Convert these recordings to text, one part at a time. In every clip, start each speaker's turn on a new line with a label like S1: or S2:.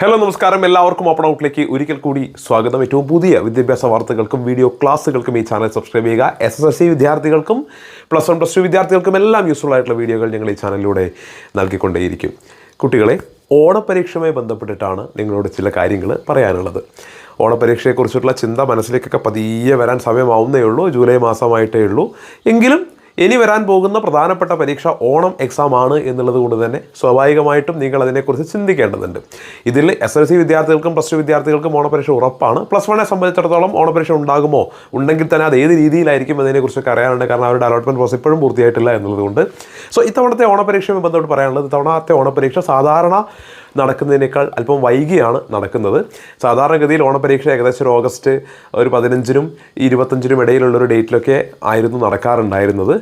S1: Hello നമസ്കാരം. എല്ലാവർക്കും open ഔട്ടിലേക്ക് ഒരിക്കൽ കൂടി സ്വാഗതം. ഏറ്റവും പുതിയ വിദ്യാഭ്യാസ വാർത്തകൾക്കും വീഡിയോ ക്ലാസ്സുകൾക്കും ഈ ചാനൽ സബ്സ്ക്രൈബ് ചെയ്യുക. എസ് എസ് എൽ സി വിദ്യാർത്ഥികൾക്കും പ്ലസ് വൺ പ്ലസ് ടു വിദ്യാർത്ഥികൾക്കും എല്ലാം യൂസ്ഫുൾ ആയിട്ടുള്ള വീഡിയോകൾ ഞങ്ങൾ ഈ ചാനലിലൂടെ നൽകിക്കൊണ്ടേയിരിക്കും. കുട്ടികളെ ഓണപരീക്ഷയുമായി ബന്ധപ്പെട്ടിട്ടാണ് നിങ്ങളോട് ചില കാര്യങ്ങൾ പറയാനുള്ളത്. ഓണപരീക്ഷയെക്കുറിച്ചുള്ള ചിന്ത മനസ്സിലേക്കൊക്കെ പതിയെ വരാൻ സമയമാവുന്നേ ഉള്ളൂ. ജൂലൈ മാസമായിട്ടേ ഉള്ളൂ. എങ്കിലും ഇനി വരാൻ പോകുന്ന പ്രധാനപ്പെട്ട പരീക്ഷ ഓണം എക്സാം ആണ് എന്നുള്ളത് കൊണ്ട് തന്നെ സ്വാഭാവികമായിട്ടും നിങ്ങൾ അതിനെക്കുറിച്ച് ചിന്തിക്കേണ്ടതുണ്ട്. ഇതിൽ എസ് എൽ സി വിദ്യാർത്ഥികൾക്കും പ്ലസ് ടു വിദ്യാർത്ഥികൾക്കും ഓണപരീക്ഷ ഉറപ്പാണ്. പ്ലസ് വണ്ണെ സംബന്ധിച്ചിടത്തോളം ഓണപരീക്ഷ ഉണ്ടാകുമോ? ഉണ്ടെങ്കിൽ തന്നെ അത് ഏത് രീതിയിലായിരിക്കും അതിനെക്കുറിച്ചൊക്കെ അറിയാനുണ്ട് കാരണം അവരുടെ അലോട്ട്മെന്റ് പ്രോസസ് ഇപ്പോഴും പൂർത്തിയായിട്ടില്ല എന്നുള്ളതുകൊണ്ട് സോ ഇത്തവണത്തെ ഓണപരീക്ഷയുമായി ബന്ധപ്പെട്ട് പറയാനുള്ളത് ഇത്തവണത്തെ ഓണപരീക്ഷ സാധാരണ നടക്കുന്നതിനേക്കാൾ അല്പം വൈകിയാണ് നടക്കുന്നത്. സാധാരണഗതിയിൽ ഓണപരീക്ഷ ഏകദേശം ഒരു ഓഗസ്റ്റ് ഒരു പതിനഞ്ചിനും ഇരുപത്തഞ്ചിനും ഇടയിലുള്ളൊരു ഡേറ്റിലൊക്കെ ആയിരുന്നു നടക്കാറുണ്ടായിരുന്നത്.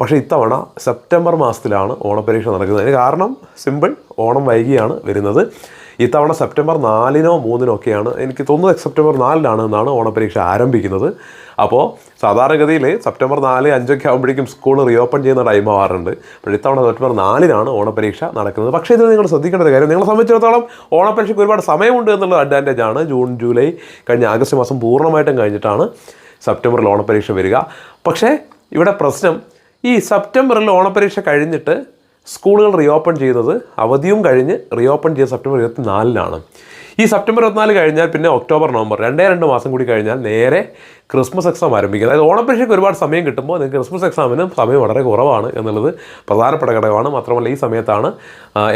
S1: പക്ഷേ ഇത്തവണ സെപ്റ്റംബർ മാസത്തിലാണ് ഓണപരീക്ഷ നടക്കുന്നത്. അതിന് കാരണം സിമ്പിൾ ഓണം വൈകിയാണ് വരുന്നത്. ഇത്തവണ സെപ്റ്റംബർ നാലിനോ മൂന്നിനോ ഒക്കെയാണ് എനിക്ക് തോന്നുന്നത് സെപ്റ്റംബർ നാലിനാണ് എന്നാണ് ഓണപരീക്ഷ ആരംഭിക്കുന്നത്. അപ്പോൾ സാധാരണഗതിയിൽ സെപ്റ്റംബർ നാല് അഞ്ചൊക്കെ ആകുമ്പോഴേക്കും സ്കൂൾ റീഓപ്പൺ ചെയ്യുന്ന ടൈം ആവാറുണ്ട്. അപ്പോൾ ഇത്തവണ സെപ്റ്റംബർ നാലിനാണ് ഓണപരീക്ഷ നടക്കുന്നത്. പക്ഷേ ഇത് നിങ്ങൾ ശ്രദ്ധിക്കേണ്ട ഒരു കാര്യം നിങ്ങളെ സംബന്ധിച്ചിടത്തോളം ഓണപരീക്ഷയ്ക്ക് ഒരുപാട് സമയമുണ്ട് എന്നുള്ള അഡ്വാന്റേജ് ആണ്. ജൂൺ ജൂലൈ കഴിഞ്ഞ ആഗസ്റ്റ് മാസം പൂർണമായിട്ടും കഴിഞ്ഞിട്ടാണ് സെപ്റ്റംബറിൽ ഓണപരീക്ഷ വരിക. പക്ഷേ ഇവിടെ പ്രശ്നം ഈ സെപ്റ്റംബറിൽ ഓണപരീക്ഷ കഴിഞ്ഞിട്ട് സ്കൂളുകൾ റീഓപ്പൺ ചെയ്തത് അവധിയും കഴിഞ്ഞ് റീഓപ്പൺ ചെയ്ത സെപ്റ്റംബർ ഇരുപത്തിനാലിനാണ്. ഈ സെപ്റ്റംബർ ഇരുപത്തിനാല് കഴിഞ്ഞാൽ പിന്നെ ഒക്ടോബർ നവംബർ രണ്ടേ രണ്ട് മാസം കൂടി കഴിഞ്ഞാൽ നേരെ ക്രിസ്മസ് എക്സാം ആരംഭിക്കുന്നത്. അതായത് ഓണപരീക്ഷയ്ക്ക് ഒരുപാട് സമയം കിട്ടുമ്പോൾ നിങ്ങൾക്ക് ക്രിസ്മസ് എക്സാമിന് സമയം വളരെ കുറവാണ് എന്നുള്ളത് പ്രധാനപ്പെട്ട ഘടകമാണ്. മാത്രമല്ല ഈ സമയത്താണ്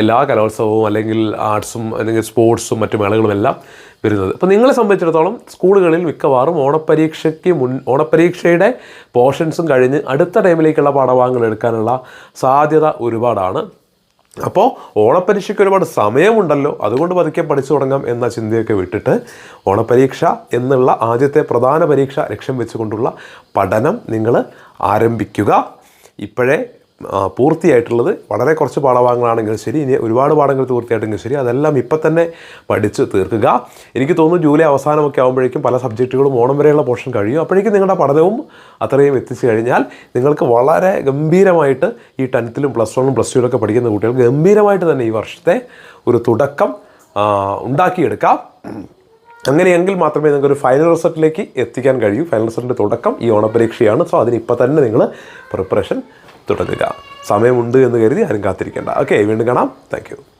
S1: എല്ലാ കലോത്സവവും അല്ലെങ്കിൽ ആർട്സും അല്ലെങ്കിൽ സ്പോർട്സും മറ്റു മേളകളും എല്ലാം വരുന്നത്. അപ്പോൾ നിങ്ങളെ സംബന്ധിച്ചിടത്തോളം സ്കൂളുകളിൽ മിക്കവാറും ഓണപ്പരീക്ഷയ്ക്ക് മുൻ ഓണപ്പരീക്ഷയുടെ പോർഷൻസും കഴിഞ്ഞ് അടുത്ത ടൈമിലേക്കുള്ള പാഠഭാഗങ്ങൾ എടുക്കാനുള്ള സാധ്യത ഒരുപാടാണ്. അപ്പോൾ ഓണപ്പരീക്ഷയ്ക്ക് ഒരുപാട് സമയമുണ്ടല്ലോ. അതുകൊണ്ട് പതുക്കെ പഠിച്ചു തുടങ്ങാം എന്ന ചിന്തയൊക്കെ വിട്ടിട്ട് ഓണപ്പരീക്ഷ എന്നുള്ള ആദ്യത്തെ പ്രധാന പരീക്ഷ ലക്ഷ്യം വെച്ചുകൊണ്ടുള്ള പഠനം നിങ്ങൾ ആരംഭിക്കുക. ഇപ്പോഴേ പൂർത്തിയായിട്ടുള്ളത് വളരെ കുറച്ച് പാഠഭാഗങ്ങളാണെങ്കിലും ശരി ഇനി ഒരുപാട് പാഠങ്ങൾ പൂർത്തിയായിട്ടെങ്കിലും ശരി അതെല്ലാം ഇപ്പം തന്നെ പഠിച്ച് തീർക്കുക. എനിക്ക് തോന്നുന്നു ജൂലൈ അവസാനമൊക്കെ ആകുമ്പോഴേക്കും പല സബ്ജക്റ്റുകളും ഓണം വരെയുള്ള പോർഷൻ കഴിയും. അപ്പോഴേക്കും നിങ്ങളുടെ പഠനവും അത്രയും എത്തിച്ചു കഴിഞ്ഞാൽ നിങ്ങൾക്ക് വളരെ ഗംഭീരമായിട്ട് ഈ ടെൻത്തിലും പ്ലസ് വണ്ണും പ്ലസ് ടുവിലൊക്കെ പഠിക്കുന്ന കുട്ടികൾ ഗംഭീരമായിട്ട് തന്നെ ഈ വർഷത്തെ ഒരു തുടക്കം ഉണ്ടാക്കിയെടുക്കാം. അങ്ങനെയെങ്കിൽ മാത്രമേ നിങ്ങൾക്ക് ഒരു ഫൈനൽ റിസൾട്ടിലേക്ക് എത്തിക്കാൻ കഴിയൂ. ഫൈനൽ റിസൾട്ടിന്റെ തുടക്കം ഈ ഓണപരീക്ഷയാണ്. സോ അതിന് ഇപ്പം തന്നെ നിങ്ങൾ പ്രിപ്പറേഷൻ തുടങ്ങുക. സമയമുണ്ട് എന്ന് കരുതി ആരും കാത്തിരിക്കേണ്ട. ഓക്കെ വീണ്ടും കാണാം. താങ്ക്